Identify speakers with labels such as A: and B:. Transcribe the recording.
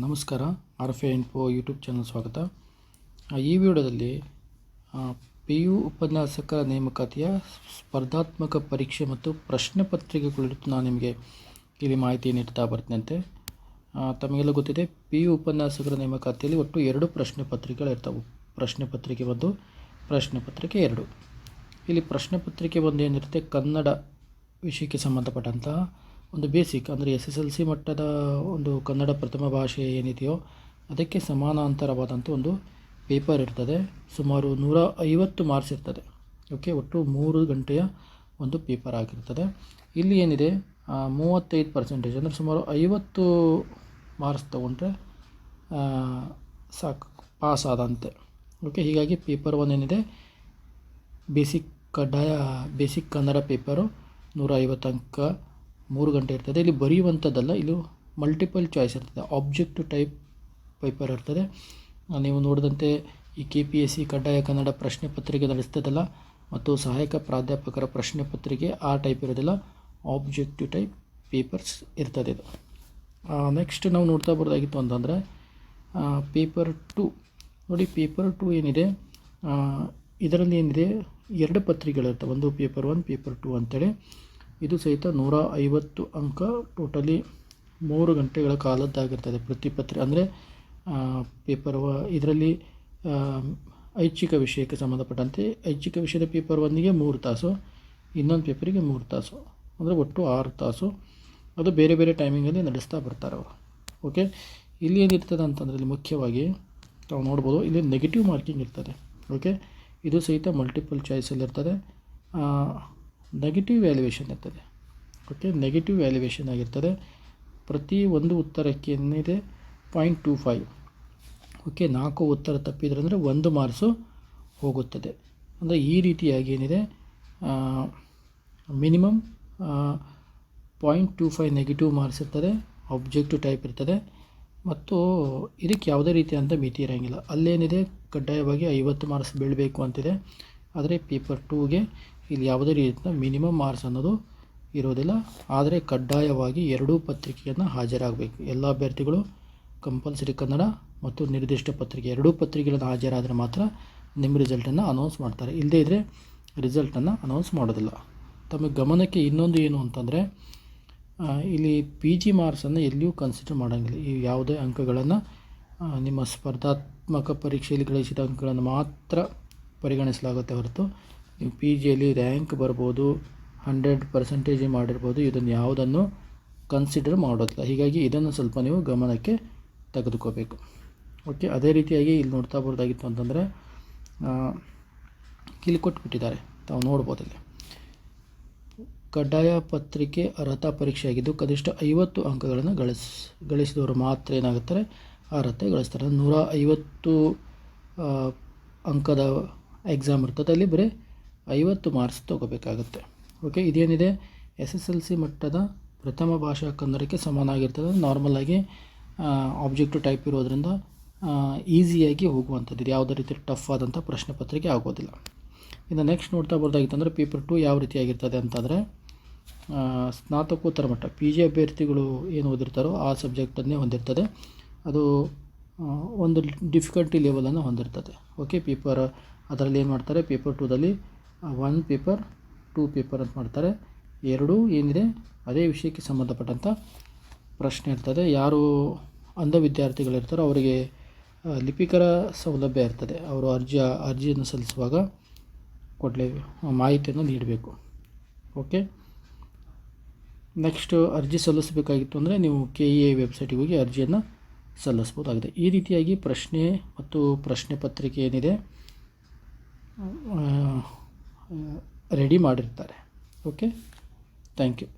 A: ನಮಸ್ಕಾರ R F info YouTube channel ಸ್ವಾಗತ. ಈ ವಿಡಿಯೋದಲ್ಲಿ ಪಿ ಯು ಉಪನ್ಯಾಸಕರ ನೇಮಕಾತಿಯ ಸ್ಪರ್ಧಾತ್ಮಕ ಪರೀಕ್ಷೆ ಮತ್ತು ಪ್ರಶ್ನೆ ಪತ್ರಿಕೆ ಕುರಿತು ನಾನು ನಿಮಗೆ ಇಲ್ಲಿ ಮಾಹಿತಿ ನೀಡ್ತಾ ಬರ್ತೀನಂತೆ. ತಮಗೆಲ್ಲ ಗೊತ್ತಿದೆ ಪಿ ಯು ಉಪನ್ಯಾಸಕರ ನೇಮಕಾತಿಯಲ್ಲಿ ಒಟ್ಟು ಎರಡು ಪ್ರಶ್ನೆ ಪತ್ರಿಕೆಗಳು ಇರ್ತಾವೆ. ಪ್ರಶ್ನೆ ಪತ್ರಿಕೆ ಒಂದು, ಪ್ರಶ್ನೆ ಪತ್ರಿಕೆ ಎರಡು. ಇಲ್ಲಿ ಪ್ರಶ್ನೆ ಪತ್ರಿಕೆ ಒಂದು ಏನಿರುತ್ತೆ, ಕನ್ನಡ ವಿಷಯಕ್ಕೆ ಸಂಬಂಧಪಟ್ಟಂತಹ ಒಂದು ಬೇಸಿಕ್ ಅಂದರೆ ಎಸ್ ಎಸ್ ಎಲ್ ಸಿ ಮಟ್ಟದ ಒಂದು ಕನ್ನಡ ಪ್ರಥಮ ಭಾಷೆ ಏನಿದೆಯೋ ಅದಕ್ಕೆ ಸಮಾನಾಂತರವಾದಂಥ ಒಂದು ಪೇಪರ್ ಇರ್ತದೆ. ಸುಮಾರು ನೂರ ಐವತ್ತು ಮಾರ್ಕ್ಸ್ ಇರ್ತದೆ. ಓಕೆ ಒಟ್ಟು ಮೂರು ಗಂಟೆಯ ಒಂದು ಪೇಪರ್ ಆಗಿರ್ತದೆ. ಇಲ್ಲಿ ಏನಿದೆ? ಮೂವತ್ತೈದು ಪರ್ಸೆಂಟೇಜ್ ಅಂದರೆ ಸುಮಾರು ಐವತ್ತು ಮಾರ್ಕ್ಸ್ ತೊಗೊಂಡ್ರೆ ಸಾಕು ಪಾಸ್ ಆದಂತೆ. ಓಕೆ ಹೀಗಾಗಿ ಪೇಪರ್ ಒನ್ ಏನಿದೆ? ಬೇಸಿಕ್ ಕಡ್ಡಾಯ ಬೇಸಿಕ್ ಕನ್ನಡ ಪೇಪರು ನೂರ ಐವತ್ತು ಅಂಕ ಮೂರು ಗಂಟೆ ಇರ್ತದೆ. ಇಲ್ಲಿ ಬರೆಯುವಂಥದ್ದಲ್ಲ, ಇದು ಮಲ್ಟಿಪಲ್ ಚಾಯ್ಸ್ ಇರ್ತದೆ. ಆಬ್ಜೆಕ್ಟ್ ಟೈಪ್ ಪೇಪರ್ ಇರ್ತದೆ. ನೀವು ನೋಡಿದಂತೆ ಈ ಕೆ ಪಿ ಎಸ್ ಸಿ ಕಡ್ಡಾಯ ಕನ್ನಡ ಪ್ರಶ್ನೆ ಪತ್ರಿಕೆ ನಡೆಸ್ತದಲ್ಲ, ಮತ್ತು ಸಹಾಯಕ ಪ್ರಾಧ್ಯಾಪಕರ ಪ್ರಶ್ನೆ ಪತ್ರಿಕೆ ಆ ಟೈಪ್ ಇರೋದಿಲ್ಲ ಆಬ್ಜೆಕ್ಟಿವ್ ಟೈಪ್ ಪೇಪರ್ಸ್ ಇರ್ತದೆ ಇದು. ನೆಕ್ಸ್ಟ್ ನಾವು ನೋಡ್ತಾ ಬರೋದಾಗಿತ್ತು ಅಂತಂದರೆ ಪೇಪರ್ ಟು ನೋಡಿ ಪೇಪರ್ ಟು ಏನಿದೆ? ಇದರಲ್ಲಿ ಏನಿದೆ? ಎರಡು ಪತ್ರಿಕೆಗಳಿರ್ತವೆ. ಒಂದು ಪೇಪರ್ ಒನ್ ಪೇಪರ್ ಟು ಅಂತೇಳಿ. ಇದು ಸಹಿತ ನೂರ ಐವತ್ತು ಅಂಕ ಟೋಟಲಿ ಮೂರು ಗಂಟೆಗಳ ಕಾಲದ್ದಾಗಿರ್ತದೆ ಪ್ರತಿ ಪತ್ರಿ, ಅಂದರೆ ಪೇಪರ್ ಇದರಲ್ಲಿ ಐಚ್ಛಿಕ ವಿಷಯಕ್ಕೆ ಸಂಬಂಧಪಟ್ಟಂತೆ ಐಚ್ಛಿಕ ವಿಷಯದ ಪೇಪರ್ ಒಂದಿಗೆ ಮೂರು ತಾಸು, ಇನ್ನೊಂದು ಪೇಪರಿಗೆ ಮೂರು ತಾಸು, ಅಂದರೆ ಒಟ್ಟು ಆರು ತಾಸು. ಅದು ಬೇರೆ ಬೇರೆ ಟೈಮಿಂಗಲ್ಲಿ ನಡೆಸ್ತಾ ಬರ್ತಾರೆ ಅವರು. ಓಕೆ? ಇಲ್ಲಿ ಏನಿರ್ತದೆ ಅಂತಂದರೆ ಇಲ್ಲಿ ಮುಖ್ಯವಾಗಿ ತಾವು ನೋಡ್ಬೋದು, ಇಲ್ಲಿ ನೆಗೆಟಿವ್ ಮಾರ್ಕಿಂಗ್ ಇರ್ತದೆ. ಓಕೆ? ಇದು ಸಹಿತ ಮಲ್ಟಿಪಲ್ ಚಾಯ್ಸಲ್ಲಿ ಇರ್ತದೆ ನೆಗೆಟಿವ್ ವ್ಯಾಲ್ಯೂಯೇಷನ್ ಇರ್ತದೆ. ಓಕೆ ನೆಗೆಟಿವ್ ವ್ಯಾಲ್ಯೂಯೇಷನ್ ಆಗಿರ್ತದೆ. ಪ್ರತಿ ಒಂದು ಉತ್ತರಕ್ಕೆ ಏನಿದೆ? ಪಾಯಿಂಟ್ ಟೂ ಫೈವ್ ಓಕೆ ನಾಲ್ಕು ಉತ್ತರ ತಪ್ಪಿದ್ರೆ ಅಂದರೆ ಒಂದು ಮಾರ್ಕ್ಸು ಹೋಗುತ್ತದೆ. ಅಂದರೆ ಈ ರೀತಿಯಾಗಿ ಏನಿದೆ? Minimum point two five negative marks ಇರ್ತದೆ. ಆಬ್ಜೆಕ್ಟಿವ್ ಟೈಪ್ ಇರ್ತದೆ. ಮತ್ತು ಇದಕ್ಕೆ ಯಾವುದೇ ರೀತಿಯಾದಂಥ ಮಿತಿ ಇರೋಂಗಿಲ್ಲ. ಅಲ್ಲೇನಿದೆ? ಕಡ್ಡಾಯವಾಗಿ ಐವತ್ತು ಮಾರ್ಕ್ಸ್ ಬೀಳಬೇಕು ಅಂತಿದೆ. ಆದರೆ ಪೇಪರ್ ಟೂಗೆ ಇಲ್ಲಿ ಯಾವುದೇ ರೀತಿಯ ಮಿನಿಮಮ್ ಮಾರ್ಕ್ಸ್ ಅನ್ನೋದು ಇರೋದಿಲ್ಲ. ಆದರೆ ಕಡ್ಡಾಯವಾಗಿ ಎರಡೂ ಪತ್ರಿಕೆಯನ್ನು ಹಾಜರಾಗಬೇಕು. ಎಲ್ಲ ಅಭ್ಯರ್ಥಿಗಳು ಕಂಪಲ್ಸರಿ ಕನ್ನಡ ಮತ್ತು ನಿರ್ದಿಷ್ಟ ಪತ್ರಿಕೆ, ಎರಡೂ ಪತ್ರಿಕೆಗಳನ್ನು ಹಾಜರಾದರೆ ಮಾತ್ರ ನಿಮ್ಮ ರಿಸಲ್ಟನ್ನು ಅನೌನ್ಸ್ ಮಾಡ್ತಾರೆ. ಇಲ್ಲದೇ ಇದ್ದರೆ ರಿಸಲ್ಟನ್ನು ಅನೌನ್ಸ್ ಮಾಡೋದಿಲ್ಲ. ತಮ್ಮ ಗಮನಕ್ಕೆ ಇನ್ನೊಂದು ಏನು ಅಂತಂದರೆ ಇಲ್ಲಿ ಪಿ ಜಿ ಮಾರ್ಕ್ಸನ್ನು ಎಲ್ಲಿಯೂ ಕನ್ಸಿಡರ್ ಮಾಡೋಂಗಿಲ್ಲ. ಈ ಯಾವುದೇ ಅಂಕಗಳನ್ನು ನಿಮ್ಮ ಸ್ಪರ್ಧಾತ್ಮಕ ಪರೀಕ್ಷೆಯಲ್ಲಿ ಗಳಿಸಿದ ಅಂಕಗಳನ್ನು ಮಾತ್ರ ಪರಿಗಣಿಸಲಾಗುತ್ತೆ ಹೊರತು ನೀವು ಪಿ ಜಿಯಲ್ಲಿ ರ್ಯಾಂಕ್ ಬರ್ಬೋದು ಹಂಡ್ರೆಡ್ ಪರ್ಸೆಂಟೇಜ್ ಮಾಡಿರ್ಬೋದು, ಇದನ್ನು ಯಾವುದನ್ನು ಕನ್ಸಿಡರ್ ಮಾಡೋದಿಲ್ಲ. ಹೀಗಾಗಿ ಇದನ್ನು ಸ್ವಲ್ಪ ನೀವು ಗಮನಕ್ಕೆ ತೆಗೆದುಕೋಬೇಕು. ಓಕೆ ಅದೇ ರೀತಿಯಾಗಿ ಇಲ್ಲಿ ನೋಡ್ತಾ ಬರೋದಾಗಿತ್ತು ಅಂತಂದರೆ ಇಲ್ಲಿ ಕೊಟ್ಬಿಟ್ಟಿದ್ದಾರೆ. ತಾವು ನೋಡ್ಬೋದು ಇಲ್ಲಿ. ಕಡ್ಡಾಯ ಪತ್ರಿಕೆ ಅರ್ಹತಾ ಪರೀಕ್ಷೆಯಾಗಿದ್ದು ಕನಿಷ್ಠ ಐವತ್ತು ಅಂಕಗಳನ್ನು ಗಳಿಸ್, ಗಳಿಸಿದವರು ಮಾತ್ರ ಏನಾಗುತ್ತಾರೆ? ಅರ್ಹತೆ ಗಳಿಸ್ತಾರೆ. ನೂರ ಐವತ್ತು ಅಂಕದ ಎಕ್ಸಾಮ್ ಇರ್ತದೆ. ಅಲ್ಲಿ ಬರೀ ಐವತ್ತು ಮಾರ್ಕ್ಸ್ ತೊಗೋಬೇಕಾಗುತ್ತೆ. ಓಕೆ ಇದೇನಿದೆ? ಎಸ್ ಎಸ್ ಎಲ್ ಸಿ ಮಟ್ಟದ ಪ್ರಥಮ ಭಾಷಾ ಕನ್ನಡಕ್ಕೆ ಸಮಾನಾಗಿರ್ತದೆ. ನಾರ್ಮಲ್ ಆಗಿ ಆಬ್ಜೆಕ್ಟಿವ್ ಟೈಪ್ ಇರೋದ್ರಿಂದ ಈಸಿಯಾಗಿ ಹೋಗುವಂಥದ್ದು. ಇದು ಯಾವುದೇ ರೀತಿ ಟಫ್ ಆದಂಥ ಪ್ರಶ್ನೆ ಪತ್ರಿಕೆ ಆಗೋದಿಲ್ಲ. ಇನ್ನು ನೆಕ್ಸ್ಟ್ ನೋಡ್ತಾ ಬರ್ದಾಗಿತ್ತಂದರೆ ಪೇಪರ್ ಟು ಯಾವ ರೀತಿಯಾಗಿರ್ತದೆ ಅಂತಂದರೆ ಸ್ನಾತಕೋತ್ತರ ಮಟ್ಟ ಪಿ ಜಿ ಅಭ್ಯರ್ಥಿಗಳು ಏನು ಓದಿರ್ತಾರೋ ಆ ಸಬ್ಜೆಕ್ಟನ್ನೇ ಹೊಂದಿರ್ತದೆ. ಅದು ಒಂದು ಡಿಫಿಕಲ್ಟಿ ಲೆವೆಲನ್ನು ಹೊಂದಿರ್ತದೆ. ಓಕೆ ಪೇಪರ್ ಅದರಲ್ಲಿ ಏನು ಮಾಡ್ತಾರೆ? ಪೇಪರ್ ಟೂದಲ್ಲಿ ಒನ್ ಪೇಪರ್ ಟೂ ಪೇಪರ್ ಅಂತ ಮಾಡ್ತಾರೆ. ಎರಡೂ ಏನಿದೆ? ಅದೇ ವಿಷಯಕ್ಕೆ ಸಂಬಂಧಪಟ್ಟಂಥ ಪ್ರಶ್ನೆ ಇರ್ತದೆ. ಯಾರು ಅಂಧ ವಿದ್ಯಾರ್ಥಿಗಳಿರ್ತಾರೋ ಅವರಿಗೆ ಲಿಪಿಕರ ಸೌಲಭ್ಯ ಇರ್ತದೆ. ಅವರು ಅರ್ಜಿ, ಅರ್ಜಿಯನ್ನು ಸಲ್ಲಿಸುವಾಗ ಕೊಡಲೇ, ಮಾಹಿತಿಯನ್ನು ನೀಡಬೇಕು. ಓಕೆ ನೆಕ್ಸ್ಟ್ ಅರ್ಜಿ ಸಲ್ಲಿಸಬೇಕಾಗಿತ್ತು ಅಂದರೆ ನೀವು ಕೆ ಇ ಎ ವೆಬ್ಸೈಟಿಗೆ ಹೋಗಿ ಅರ್ಜಿಯನ್ನು ಸಲ್ಲಿಸ್ಬೋದಾಗಿದೆ ಈ ರೀತಿಯಾಗಿ ಪ್ರಶ್ನೆ ಮತ್ತು ಪ್ರಶ್ನೆ ಪತ್ರಿಕೆ ಏನಿದೆ ರೆಡಿ ಮಾಡಿರ್ತಾರೆ. Okay thank you